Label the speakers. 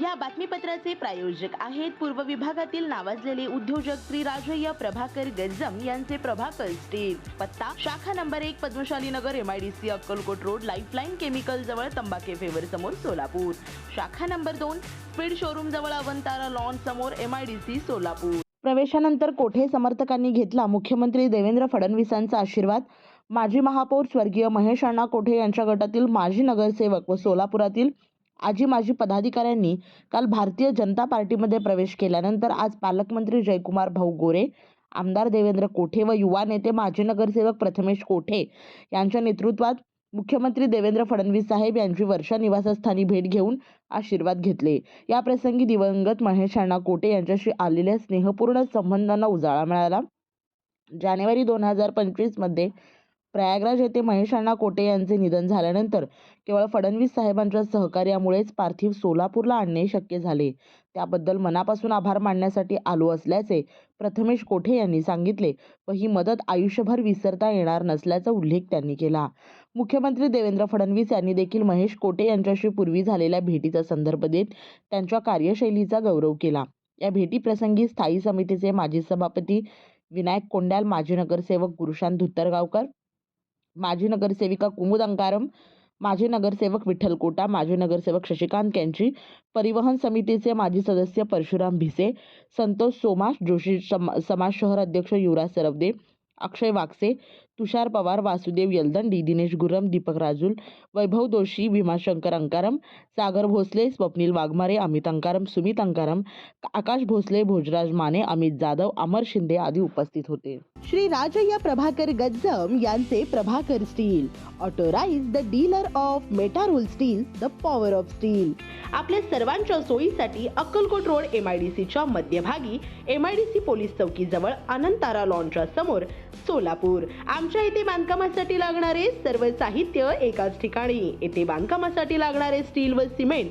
Speaker 1: या बातमीपत्राचे प्रायोजक आहेत पूर्व विभागातील नावाजलेले उद्योजक श्री राजय्य प्रभाकर गज्जम यांचे प्रभाकर स्टील पत्ता शाखा नंबर एक Padmashali Nagar M I D C Akkalkot road lifeline chemical जवळ तंबाखे फेवर समोर सोलापूर. शाखा नंबर दोन स्पीड शोरूम जवळ अवंतारा लॉन समोर सी सोलापूर. प्रवेशानंतर कोठे समर्थकांनी घेतला मुख्यमंत्री देवेंद्र फडणवीसांचा आशीर्वाद? माजी महापौर स्वर्गीय महेश अण्णा कोठे यांच्या गटातील माजी नगरसेवक व सोलापुरातील आजी माजी पदाधिकाऱ्यांनी काल भारतीय जनता पार्टीमध्ये प्रवेश केल्यानंतर आज पालकमंत्री जयकुमार भाऊ गोरे आमदार देवेंद्र कोठे व युवा नेते माजी नगरसेवक प्रथमेश कोठे यांच्या नेतृत्वात मुख्यमंत्री देवेंद्र फडणवीस साहेब यांची वर्षा निवासस्थानी भेट घेऊन आशीर्वाद घेतले. या प्रसंगी दिवंगत महेश अण्णा कोटे यांच्याशी आलेल्या स्नेहपूर्ण संबंधांना उजाळा मिळाला. जानेवारी दोन हजार पंचवीसमध्ये प्रयागराज येथे महेश अण्णा कोटे यांचे निधन झाल्यानंतर केवळ फडणवीस साहेबांच्या सहकार्यामुळेच पार्थिव सोलापूरला आणणे शक्य झाले. त्याबद्दल मनापासून आभार मानण्यासाठी आलो असल्याचे प्रथमेश कोठे यांनी सांगितले व ही मदत आयुष्यभर विसरता येणार नसल्याचा उल्लेख त्यांनी केला. मुख्यमंत्री देवेंद्र फडणवीस यांनी देखील महेश कोटे यांच्याशी पूर्वी झालेल्या भेटीचा संदर्भ देत त्यांच्या कार्यशैलीचा गौरव केला. या भेटीप्रसंगी स्थायी समितीचे माजी सभापती विनायक कोंड्याल माजी नगरसेवक गुरुशांत धुत्तरगावकर माजी नगरसेविका कुमुद अंकारम माजी नगरसेवक विठ्ठल कोटा माजी नगरसेवक शशिकांत यांची परिवहन समितीचे माजी सदस्य परशुराम भिसे संतोष सोमाश जोशी सम समाज शहर अध्यक्ष युवराज सरवदे अक्षय वागसे तुषार पवार वासुदेव यलदंडी दिनेश गुरम दीपक राजूल वैभव दोशी भीमाशंकर अंकारम सागर भोसले स्वप्नील वाघमारे अमित अंकारम सुमित अंकारम आकाश भोसले भोजराज माने अमित जाधव अमर शिंदे आदी उपस्थित होते. श्री राजय्य प्रभाकर गज्जम यांचे Prabhakar steel authorised the dealer of Metarol steel the power of steel. आपल्या सर्वांच्या सोयीसाठी Akkalkot road M I D सीच्या मध्यभागी M I D C police चौकीजवळ Anantara लॉनच्या समोर सोलापूर. आमच्या इथे बांधकामासाठी लागणारे सर्व साहित्य एकाच ठिकाणी. येथे बांधकामासाठी लागणारे स्टील व सिमेंट